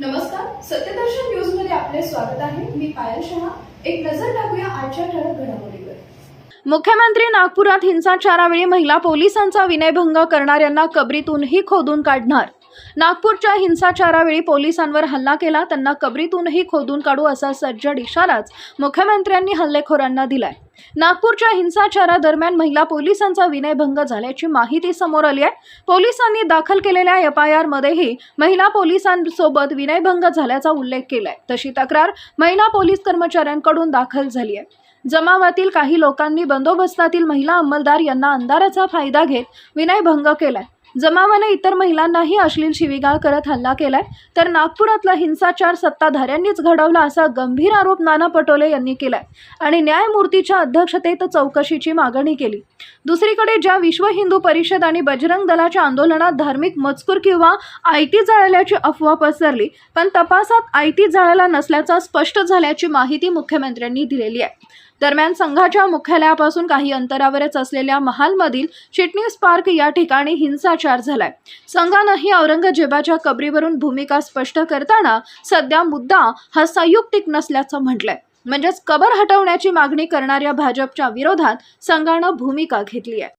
नमस्कार सत्यदर्शन न्यूजमध्ये आपले स्वागत आहे. मी पायल शहा. एक नजर टाकूया आजच्या ठळक घडामोडीवर. मुख्यमंत्री नागपुरात हिंसाचारावेळी महिला पोलिसांचा विनयभंग करणाऱ्यांना कबरीतूनही खोदून काढणार. नागपूरच्या हिंसाचारावेळी पोलिसांवर हल्ला केला त्यांना कबरीतूनही खोदून काढू असा सज्जड इशाराच मुख्यमंत्र्यांनी हल्लेखोरांना दिलाय. नागपूरच्या हिंसाचारादरम्यान महिला पोलिसांचा विनयभंग झाल्याची माहिती समोर आली आहे. पोलिसांनी दाखल केलेल्या एफ आय आरमध्येही महिला पोलिसांसोबत विनयभंग झाल्याचा उल्लेख केलाय. तशी तक्रार महिला पोलीस कर्मचाऱ्यांकडून दाखल झाली आहे. जमावातील काही लोकांनी बंदोबस्तातील महिला अंमलदार यांना अंधाराचा फायदा घेत विनयभंग केलाय. जमावाने इतर महिलांनाही अश्लील शिवीगाळ करत हल्ला केलाय तर नागपुरातला हिंसाचार सत्ताधाऱ्यांनीच घडवला असा गंभीर आरोप नाना पटोले यांनी केलाय. आणि न्यायमूर्तीच्या अध्यक्षतेत चौकशीची मागणी केली. दुसरीकडे ज्या विश्व हिंदू परिषद आणि बजरंग दलाच्या आंदोलनात धार्मिक मजकूर किंवा आयती जाळल्याची अफवा पसरली पण तपासात आयती जाळला नसल्याचा स्पष्ट झाल्याची माहिती मुख्यमंत्र्यांनी दिलेली आहे. दरम्यान संघाच्या मुख्यालयापासून काही अंतरावरच असलेल्या महालमधील चिटणीस पार्क या ठिकाणी हिंसाचार झालाय. संघानंही औरंगजेबाच्या कबरीवरून भूमिका स्पष्ट करताना सध्या मुद्दा हा संयुक्तिक नसल्याचं म्हटलंय. म्हणजेच कबर हटवण्याची मागणी करणाऱ्या भाजपच्या विरोधात संघानं भूमिका घेतली आहे